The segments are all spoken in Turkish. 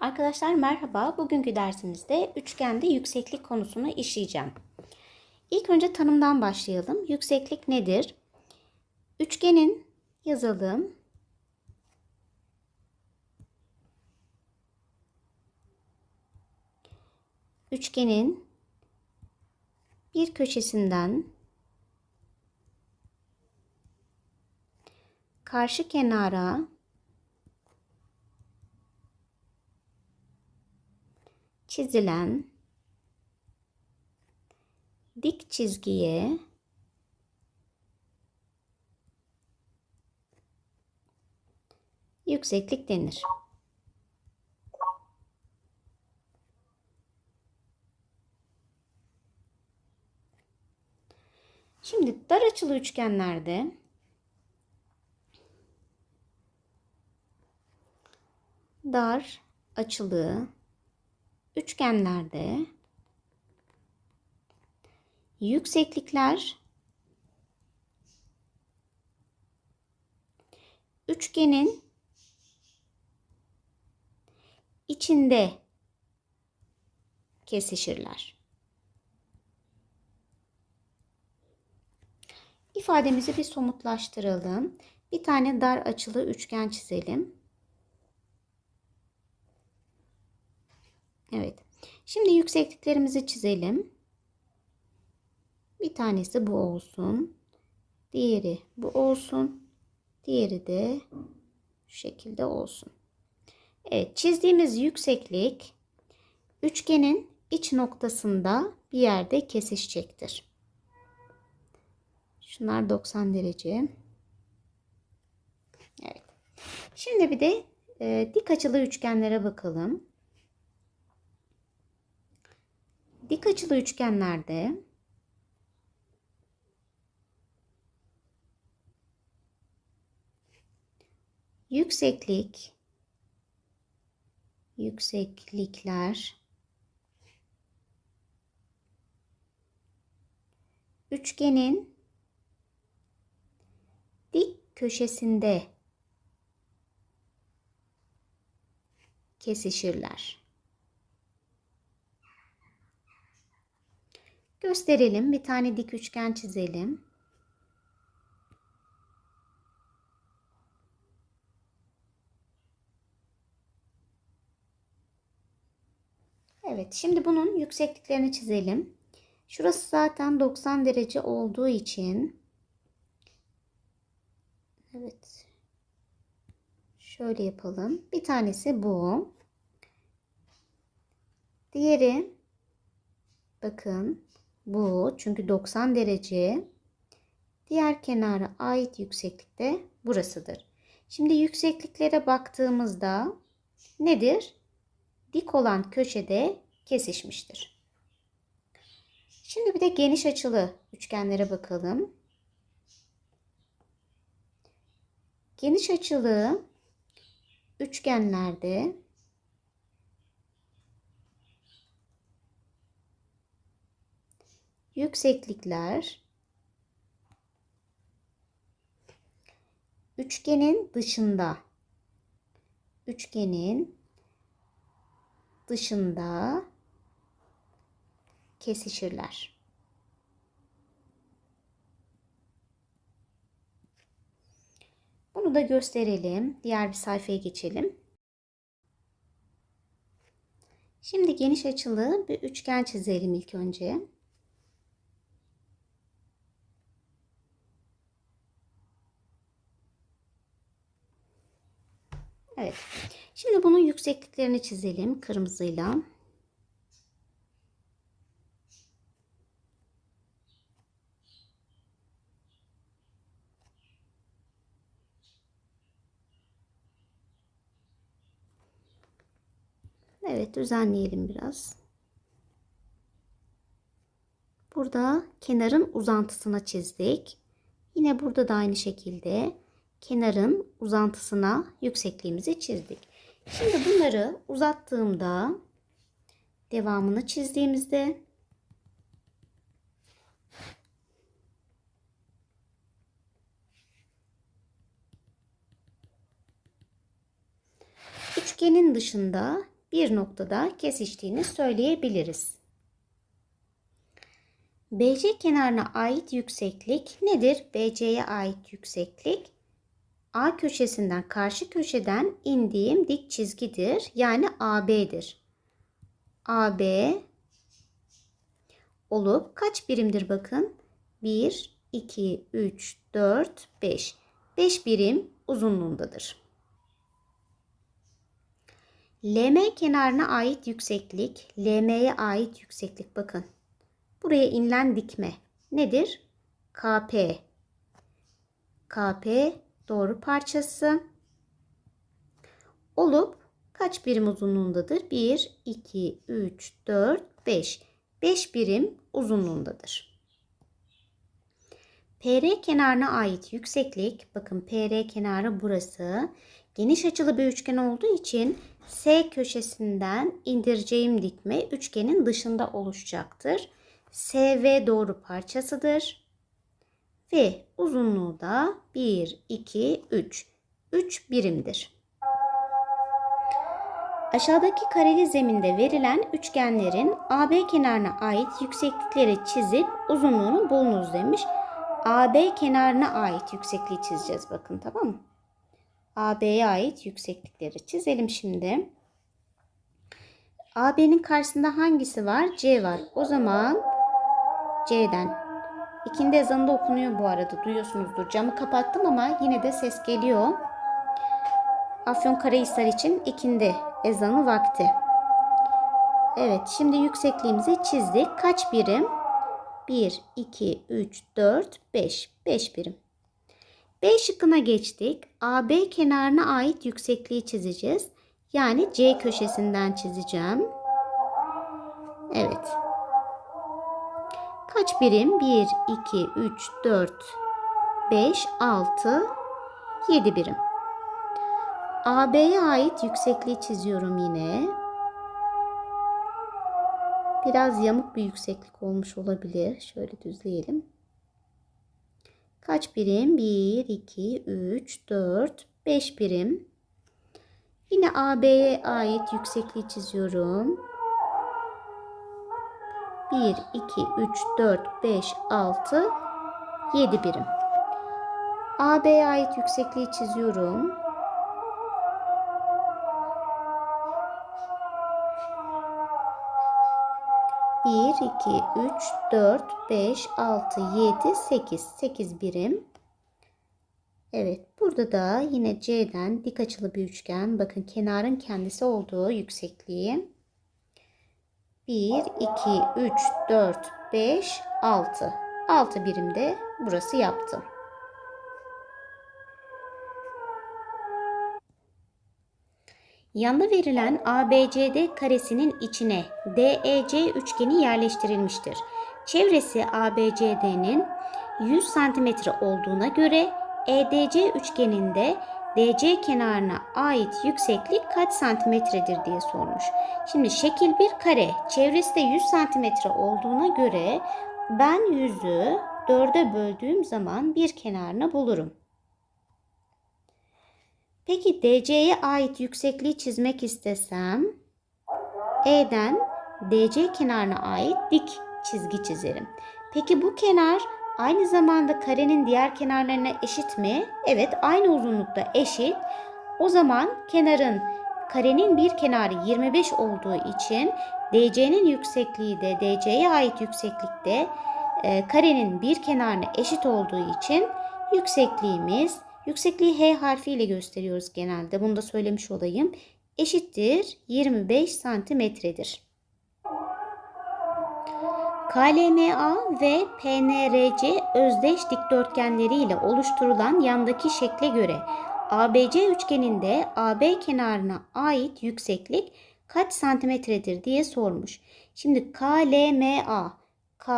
Arkadaşlar merhaba. Bugünkü dersimizde üçgende yükseklik konusunu işleyeceğim. İlk önce tanımdan başlayalım. Yükseklik nedir? Üçgenin yazalım. Üçgenin bir köşesinden karşı kenara çizilen dik çizgiye yükseklik denir. Şimdi dar açılı üçgenlerde dar açılı üçgenlerde yükseklikler üçgenin içinde kesişirler. İfademizi bir somutlaştıralım. Bir tane dar açılı üçgen çizelim. Evet. Şimdi yüksekliklerimizi çizelim. Bir tanesi bu olsun. Diğeri bu olsun. Diğeri de şu şekilde olsun. Evet, çizdiğimiz yükseklik üçgenin iç noktasında bir yerde kesişecektir. Şunlar 90 derece. Evet. Şimdi bir de e, dik açılı üçgenlere bakalım. Dik açılı üçgenlerde yükseklik yükseklikler üçgenin dik köşesinde kesişirler. Gösterelim. Bir tane dik üçgen çizelim. Evet, şimdi bunun yüksekliklerini çizelim. Şurası zaten 90 derece olduğu için Evet. Şöyle yapalım. Bir tanesi bu. Diğeri bakın bu çünkü 90 derece. Diğer kenara ait yükseklik de burasıdır. Şimdi yüksekliklere baktığımızda nedir? Dik olan köşede kesişmiştir. Şimdi bir de geniş açılı üçgenlere bakalım. Geniş açılı üçgenlerde yükseklikler üçgenin dışında üçgenin dışında kesişirler. Bunu da gösterelim. Diğer bir sayfaya geçelim. Şimdi geniş açılı bir üçgen çizelim ilk önce. Evet. Şimdi bunun yüksekliklerini çizelim kırmızıyla. Evet düzenleyelim biraz. Burada kenarın uzantısına çizdik. Yine burada da aynı şekilde kenarın uzantısına yüksekliğimizi çizdik. Şimdi bunları uzattığımda devamını çizdiğimizde üçgenin dışında bir noktada kesiştiğini söyleyebiliriz. BC kenarına ait yükseklik nedir? BC'ye ait yükseklik A köşesinden karşı köşeden indiğim dik çizgidir. Yani AB'dir. AB olup kaç birimdir bakın? 1, 2, 3, 4, 5. 5 birim uzunluğundadır. LM kenarına ait yükseklik, LM'ye ait yükseklik bakın. Buraya inilen dikme nedir? KP. KP doğru parçası olup kaç birim uzunluğundadır? 1, 2, 3, 4, 5. 5 birim uzunluğundadır. PR kenarına ait yükseklik, bakın PR kenarı burası. Geniş açılı bir üçgen olduğu için S köşesinden indireceğim dikme üçgenin dışında oluşacaktır. SV doğru parçasıdır. Ve uzunluğu da 1, 2, 3. 3 birimdir. Aşağıdaki kareli zeminde verilen üçgenlerin AB kenarına ait yükseklikleri çizip uzunluğunu bulunuz demiş. AB kenarına ait yüksekliği çizeceğiz bakın tamam mı? AB'ye ait yükseklikleri çizelim şimdi. AB'nin karşısında hangisi var? C var. O zaman C'den. İkindi ezanı da okunuyor bu arada. Duyuyorsunuzdur. Camı kapattım ama yine de ses geliyor. Afyonkarahisar için ikindi ezanı vakti. Evet şimdi yüksekliğimizi çizdik. Kaç birim? 1, 2, 3, 4, 5. 5 birim. B şıkkına geçtik. AB kenarına ait yüksekliği çizeceğiz. Yani C köşesinden çizeceğim. Evet. Kaç birim? 1, 2, 3, 4, 5, 6, 7 birim. AB'ye ait yüksekliği çiziyorum yine. Biraz yamuk bir yükseklik olmuş olabilir. Şöyle düzleyelim. Kaç birim? 1, 2, 3, 4, 5 birim. Yine AB'ye ait yüksekliği çiziyorum. 1, 2, 3, 4, 5, 6, 7 birim. AB'ye ait yüksekliği çiziyorum. Bir, iki, üç, dört, beş, altı, yedi, sekiz. Sekiz birim. Evet, burada da yine C'den dik açılı bir üçgen. Bakın kenarın kendisi olduğu yüksekliği. 1, 2, 3, 4, 5, 6. 6 birimde burası yaptım. Yanda verilen ABCD karesinin içine DEC üçgeni yerleştirilmiştir. Çevresi ABCD'nin 100 cm olduğuna göre EDC üçgeninde DC kenarına ait yükseklik kaç santimetredir diye sormuş. Şimdi şekil bir kare. Çevresi de 100 santimetre olduğuna göre ben 100'ü 4'e böldüğüm zaman bir kenarını bulurum. Peki DC'ye ait yüksekliği çizmek istesem E'den DC kenarına ait dik çizgi çizerim. Peki bu kenar aynı zamanda karenin diğer kenarlarına eşit mi? Evet aynı uzunlukta eşit. O zaman kenarın karenin bir kenarı 25 olduğu için DC'nin yüksekliği de DC'ye ait yükseklikte e, karenin bir kenarına eşit olduğu için yüksekliğimiz Yüksekliği H harfiyle gösteriyoruz genelde. Bunu da söylemiş olayım. Eşittir 25 santimetredir. KLMA ve PNRC özdeş dikdörtgenleri ile oluşturulan yandaki şekle göre ABC üçgeninde AB kenarına ait yükseklik kaç santimetredir diye sormuş. Şimdi KLMA K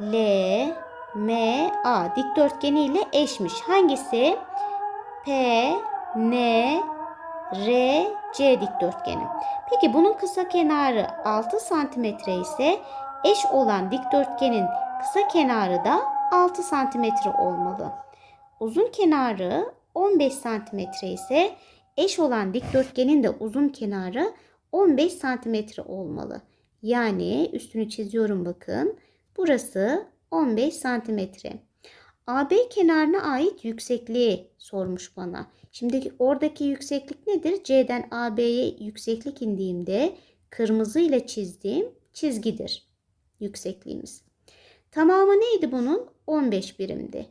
L MA dikdörtgeni ile eşmiş. Hangisi? P, N, R, C dikdörtgeni. Peki bunun kısa kenarı 6 cm ise eş olan dikdörtgenin kısa kenarı da 6 cm olmalı. Uzun kenarı 15 cm ise eş olan dikdörtgenin de uzun kenarı 15 santimetre olmalı. Yani üstünü çiziyorum bakın. Burası 15 santimetre. AB kenarına ait yüksekliği sormuş bana. Şimdi oradaki yükseklik nedir? C'den AB'ye yükseklik indiğimde kırmızı ile çizdiğim çizgidir. Yüksekliğimiz. Tamamı neydi bunun? 15 birimdi.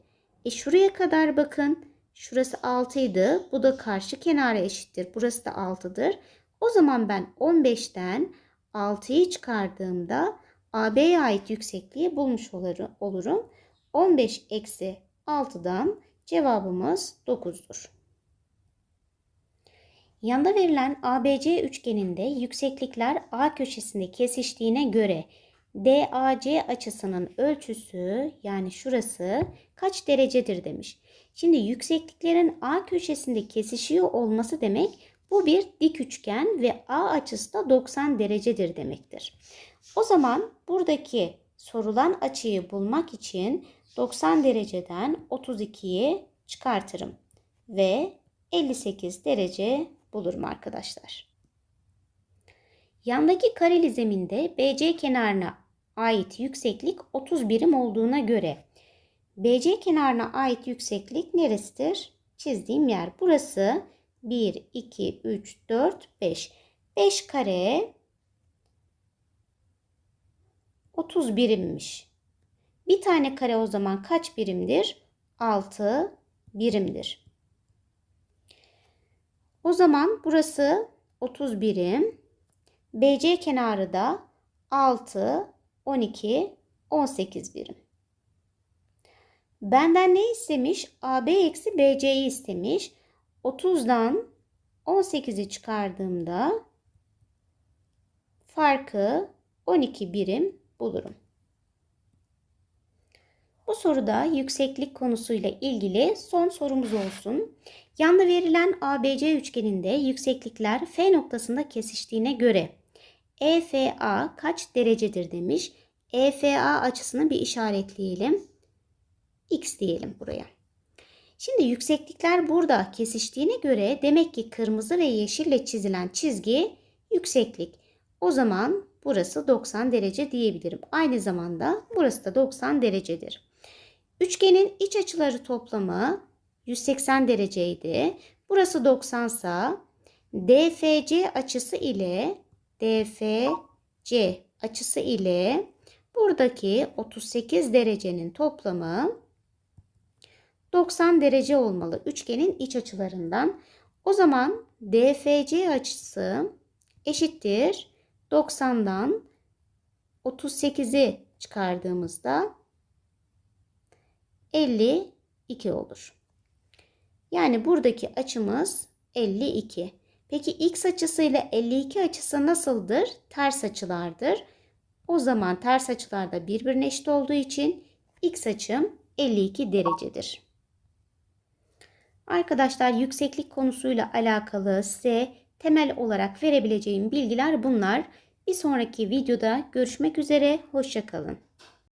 E şuraya kadar bakın. Şurası 6 idi. Bu da karşı kenara eşittir. Burası da 6'dır. O zaman ben 15'ten 6'yı çıkardığımda AB'ye ait yüksekliği bulmuş olurum. 15 eksi 6'dan cevabımız 9'dur. Yanda verilen ABC üçgeninde yükseklikler A köşesinde kesiştiğine göre DAC açısının ölçüsü yani şurası kaç derecedir demiş. Şimdi yüksekliklerin A köşesinde kesişiyor olması demek bu bir dik üçgen ve A açısı da 90 derecedir demektir. O zaman buradaki sorulan açıyı bulmak için 90 dereceden 32'yi çıkartırım ve 58 derece bulurum arkadaşlar. Yandaki kareli zeminde BC kenarına ait yükseklik 30 birim olduğuna göre BC kenarına ait yükseklik neresidir? Çizdiğim yer. Burası 1, 2, 3, 4, 5. 5 kare 30 birimmiş. Bir tane kare o zaman kaç birimdir? 6 birimdir. O zaman burası 30 birim. BC kenarı da 6, 12, 18 birim. Benden ne istemiş? AB eksi BC'yi istemiş. 30'dan 18'i çıkardığımda farkı 12 birim bulurum. Bu soruda yükseklik konusuyla ilgili son sorumuz olsun. Yanda verilen ABC üçgeninde yükseklikler F noktasında kesiştiğine göre EFA kaç derecedir demiş. EFA açısını bir işaretleyelim. X diyelim buraya. Şimdi yükseklikler burada kesiştiğine göre demek ki kırmızı ve yeşille çizilen çizgi yükseklik. O zaman burası 90 derece diyebilirim. Aynı zamanda burası da 90 derecedir. Üçgenin iç açıları toplamı 180 dereceydi. Burası 90 sa DFC açısı ile DFC açısı ile buradaki 38 derecenin toplamı 90 derece olmalı üçgenin iç açılarından. O zaman DFC açısı eşittir 90'dan 38'i çıkardığımızda 52 olur. Yani buradaki açımız 52. Peki x açısıyla 52 açısı nasıldır? Ters açılardır. O zaman ters açılarda birbirine eşit olduğu için x açım 52 derecedir. Arkadaşlar yükseklik konusuyla alakalı size temel olarak verebileceğim bilgiler bunlar. Bir sonraki videoda görüşmek üzere. Hoşçakalın.